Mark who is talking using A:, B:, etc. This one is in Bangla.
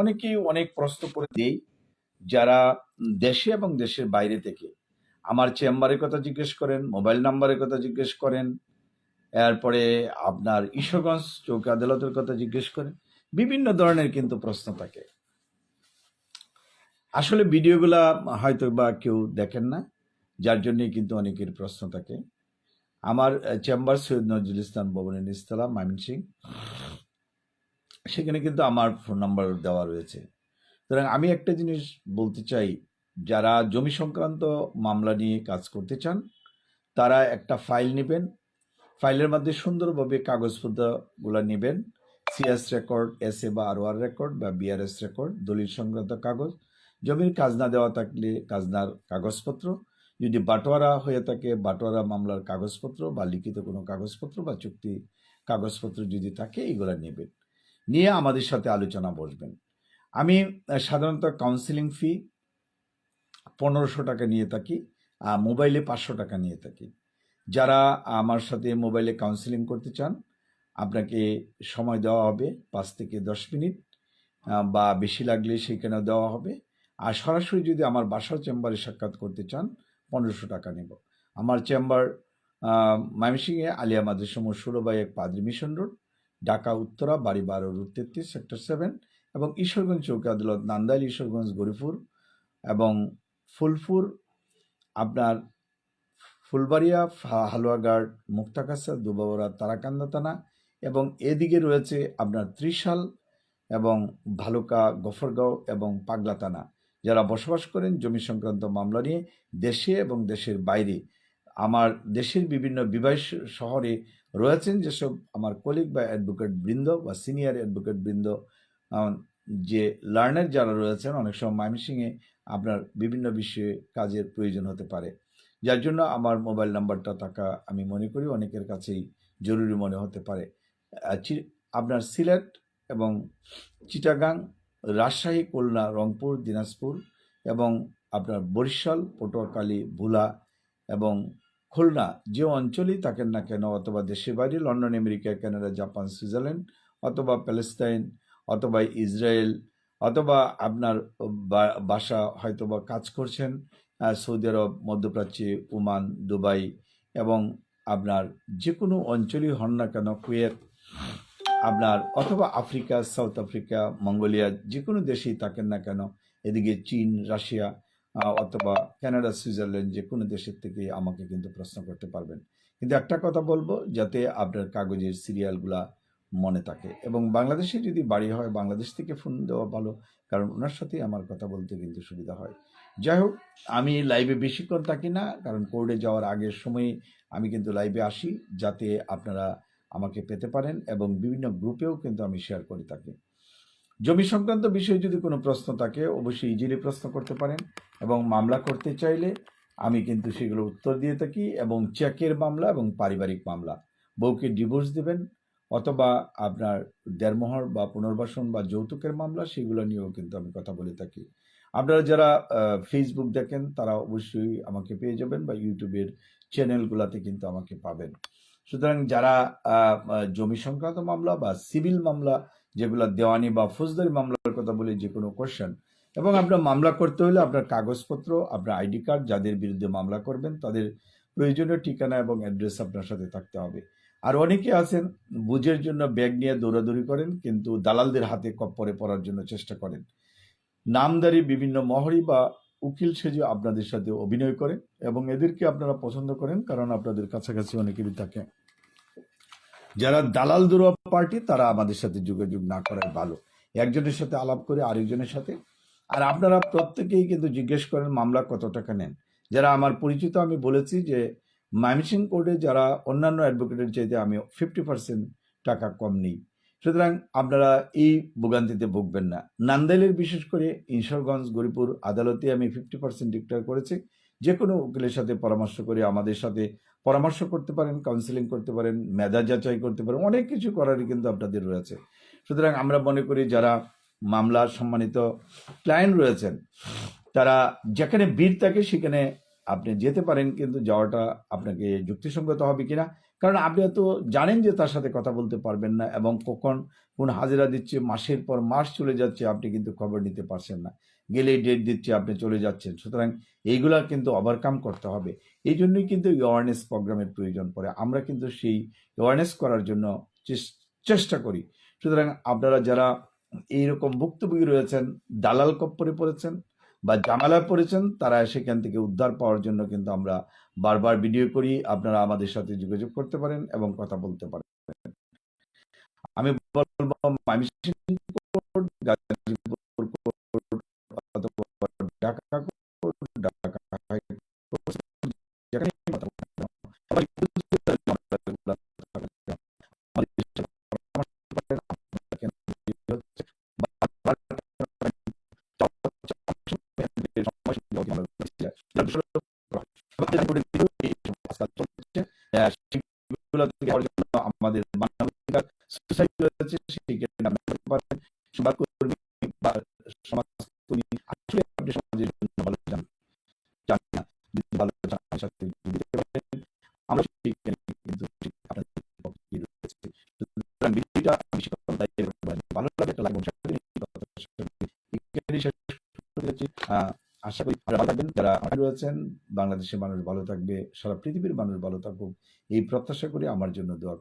A: অনেকেই অনেক প্রশ্ন করে দেই, যারা দেশে এবং দেশের বাইরে থেকে আমার চেম্বারের কথা জিজ্ঞেস করেন, মোবাইল নাম্বারের কথা জিজ্ঞেস করেন, এরপরে আপনার ঈশ্বরগঞ্জ চৌকি আদালতের কথা জিজ্ঞেস করেন, বিভিন্ন ধরনের কিন্তু প্রশ্ন থাকে। আসলে ভিডিওগুলা হয়তো বা কেউ দেখেন না, যার জন্যই কিন্তু অনেকের প্রশ্ন থাকে। আমার চেম্বার সৈয়দ নজরুল ইসলাম ভবনের নিস্তলা ময়মনসিং সেখানে কিন্তু আমার ফোন নাম্বার দেওয়া রয়েছে। সুতরাং আমি একটা জিনিস বলতে চাই, যারা জমি সংক্রান্ত মামলা নিয়ে কাজ করতে চান, তারা একটা ফাইল নেবেন। ফাইলের মধ্যে সুন্দরভাবে কাগজপত্রগুলো নেবেন। সিএস রেকর্ড এস এ বা আর রেকর্ড বা বিআরএস রেকর্ড দলিল সংক্রান্ত কাগজ। জমির খাজনা দেওয়া থাকলে কাজনার কাগজপত্র। যদি বাটোয়ারা হয়ে থাকে, বাটোয়ারা মামলার কাগজপত্র বা লিখিত কোনো কাগজপত্র বা চুক্তি কাগজপত্র যদি থাকে এগুলো নেবেন। নিয়ে আমাদের সাথে আলোচনা বসবেন। আমি সাধারণত কাউন্সিলিং ফি পনেরোশো টাকা নিয়ে থাকি মোবাইলে পাঁচশো টাকা নিয়ে থাকি। যারা আমার সাথে মোবাইলে কাউন্সিলিং করতে চান, আপনাকে সময় দেওয়া হবে পাঁচ থেকে দশ মিনিট বা বেশি লাগলে সেখানে দেওয়া হবে। আর সরাসরি যদি আমার বাসার চেম্বারে সাক্ষাৎ করতে চান, পনেরোশো টাকা নেব। আমার চেম্বার ময়মনসিংহে আলিয়া মাদ্রাসা ষোলোবাই এক পাদ্রি মিশন রোড। ঢাকা, উত্তরা বাড়ি বারো রুট তেত্রিশ সেক্টর সেভেন এবং ঈশ্বরগঞ্জ চৌকি আদালত, নান্দাইল, ঈশ্বরগঞ্জ, গরিপুর এবং ফুলপুর, আপনার ফুলবাড়িয়া হালুয়াঘাট মুক্তাকাছা দুবাবরা, তারাকান্দা থানা এবং এদিকে রয়েছে আপনার ত্রিশাল এবং ভালুকা, গফরগাঁও এবং পাগলা থানা। যারা বসবাস করেন জমি সংক্রান্ত মামলা নিয়ে দেশে এবং দেশের বাইরে। আমার দেশের বিভিন্ন বিবাহ শহরে রয়েছেন যেসব আমার কলিগ বা অ্যাডভোকেট বৃন্দ বা সিনিয়র অ্যাডভোকেট বৃন্দ যে লার্নার যারা রয়েছেন, অনেক সময় ময়মনসিংহে আপনার বিভিন্ন বিষয়ে কাজের প্রয়োজন হতে পারে। যার জন্য আমার মোবাইল নাম্বারটা থাকা আমি মনে করি অনেকের কাছেই জরুরি মনে হতে পারে। আপনার সিলেট এবং চিটাগাং, রাজশাহী, খুলনা, রংপুর, দিনাজপুর এবং আপনার বরিশাল, পটুয়াখালী, ভোলা এবং খুলনা, যে অঞ্চলেই থাকেন না কেন, অথবা দেশের বাইরে, London, America, Canada, Japan, Switzerland, অথবা প্যালেস্তাইন, অথবা ইসরায়েল, অথবা আপনার বাসা হয়তো বা কাজ করছেন সৌদি আরব, মধ্যপ্রাচ্যে, ওমান, দুবাই এবং আপনার যে কোনো অঞ্চলই হন না কেন, কুয়েত, আপনার অথবা আফ্রিকা, সাউথ আফ্রিকা, মঙ্গোলিয়া যে কোনো দেশেই থাকেন না কেন, এদিকে চীন, রাশিয়া অথবা কানাডা সুইজারল্যান্ড যে কোনো দেশের থেকে আমাকে কিন্তু প্রশ্ন করতে পারবেন। কিন্তু একটা কথা বলব, যাতে আপনার কাগজের সিরিয়ালগুলা মনে থাকে। এবং বাংলাদেশে যদি বাড়ি হয়, বাংলাদেশ থেকে ফোন দেওয়া ভালো, কারণ ওনার সাথেই আমার কথা বলতে কিন্তু সুবিধা হয়। যাই হোক, আমি লাইভে বেশিক্ষণ থাকি না, কারণ কোর্টে যাওয়ার আগের সময় আমি কিন্তু লাইভে আসি, যাতে আপনারা আমাকে পেতে পারেন এবং বিভিন্ন গ্রুপেও কিন্তু আমি শেয়ার করে থাকি। জমি সংক্রান্ত বিষয়ে যদি কোনো প্রশ্ন থাকে, অবশ্যই ইজিলি প্রশ্ন করতে পারেন এবং মামলা করতে চাইলে আমি কিন্তু সেগুলো উত্তর দিয়ে থাকি এবং চেকের মামলা এবং পারিবারিক মামলা। বউকে ডিভোর্স দেবেন অথবা আপনার দেড়মোহর বা পুনর্বাসন বা যৌতুকের মামলা, সেগুলো নিয়েও কিন্তু আমি কথা বলে থাকি। আপনারা যারা ফেসবুক দেখেন, তারা অবশ্যই আমাকে পেয়ে যাবেন বা ইউটিউবের চ্যানেলগুলোতে কিন্তু আমাকে পাবেন। সুতরাং যারা জমি সংক্রান্ত মামলা বা সিভিল মামলা, যেগুলো দেওয়ানি বা ফৌজদারি মামলার কথা বলে, যে কোনো কোশ্চেন এবং আপনার মামলা করতে হলে আপনার কাগজপত্র, আপনার আইডি কার্ড, যাদের বিরুদ্ধে মামলা করবেন, তাদের প্রয়োজনীয় ঠিকানা এবং অ্যাড্রেস আপনার সাথে থাকতে হবে। আর অনেকে আছেন, বুঝের জন্য ব্যাগ নিয়ে দৌড়াদৌড়ি করেন, কিন্তু দালালদের হাতে কপ্পরে পড়ার জন্য চেষ্টা করেন। নামদারি বিভিন্ন মহরি বা উকিল সেজে আপনাদের সাথে অভিনয় করে এবং এদেরকে আপনারা পছন্দ করেন কারণ আপনাদের কাছাকাছি অনেকেরই থাকে। যারা দালাল দুরুয়া পার্টি, তারা আমাদের সাথে যোগাযোগ না করাই ভালো। একজনের সাথে আলাপ করে আরেকজনের সাথে। আর আপনারা প্রত্যেকেই কিন্তু জিজ্ঞেস করেন, মামলা কত টাকা নেন? যারা আমার পরিচিত, আমি বলেছি যে ময়মনসিং কোর্টে যারা অন্যান্য অ্যাডভোকেটের চাইতে আমি ফিফটি পার্সেন্ট টাকা কম নিই। সুতরাং আপনারা এই ভোগান্তিতে ভুগবেন না। নান্দাইলের বিশেষ করে ঈশ্বরগঞ্জ গরিপুর আদালতে আমি ফিফটি পার্সেন্ট ডিক্লেয়ার করেছি। যে কোনো উকিলের সাথে পরামর্শ করে আমাদের সাথে পরামর্শ করতে পারেন কাউন্সিলিং করতে পারেন, মেধা যাচাই করতে পারেন, অনেক কিছু করারই কিন্তু আপনাদের রয়েছে। সুতরাং আমরা মনে করি যারা মামলার সম্মানিত ক্লায়েন্ট রয়েছেন, তারা যেখানে ভিড় থাকে সেখানে আপনি যেতে পারেন, কিন্তু যাওয়াটা আপনাকে যুক্তিসঙ্গত হবে কিনা কারণ আপনি হয়তো জানেন যে তার সাথে কথা বলতে পারবেন না এবং কখন কোন হাজিরা দিচ্ছে, মাসের পর মাস চলে যাচ্ছে, আপনি কিন্তু খবর নিতে পারছেন না। গেলেই ডেট দিচ্ছে, আপনি চলে যাচ্ছেন। সুতরাং এইগুলা কিন্তু ওভারকাম করতে হবে। এই জন্যই কিন্তু অ্যাওয়ারনেস প্রোগ্রামের প্রয়োজন পড়ে। আমরা কিন্তু সেই অ্যাওয়ারনেস করার জন্য চেষ্টা করি। সুতরাং আপনারা যারা এইরকম ভুক্তভোগী রয়েছেন, দালাল কপ্পরে পড়েছেন বা জামালায় পড়েছেন, তারা সেখান থেকে উদ্ধার পাওয়ার জন্য কিন্তু আমরা বারবার ভিডিও করি। আপনারা আমাদের সাথে যোগাযোগ করতে পারেন এবং কথা বলতে পারেন। আমি বলব আমাদের মানবাধিকার সোসাইটি রয়েছে সেখানে আপনি করতে পারেন সংবাদকর্মী বা সমাজকর্মী আসলে আপনি সমাজের জন্য ভালো চান চান না যদি ভালো চান সাথে দিতে পারেন আমরা সেখানে কিন্তু আপনাদের পক্ষে রয়েছে সুতরাং ভিডিওটা বেশি কথা তাই ভালো লাগে একটা লাইক এবং শেয়ার করে আশা করি ভালো থাকবেন। যারা রয়েছেন, বাংলাদেশের মানুষ ভালো থাকবে, সারা পৃথিবীর মানুষ ভালো থাকুক, এই প্রত্যাশা করে আমার জন্য দোয়া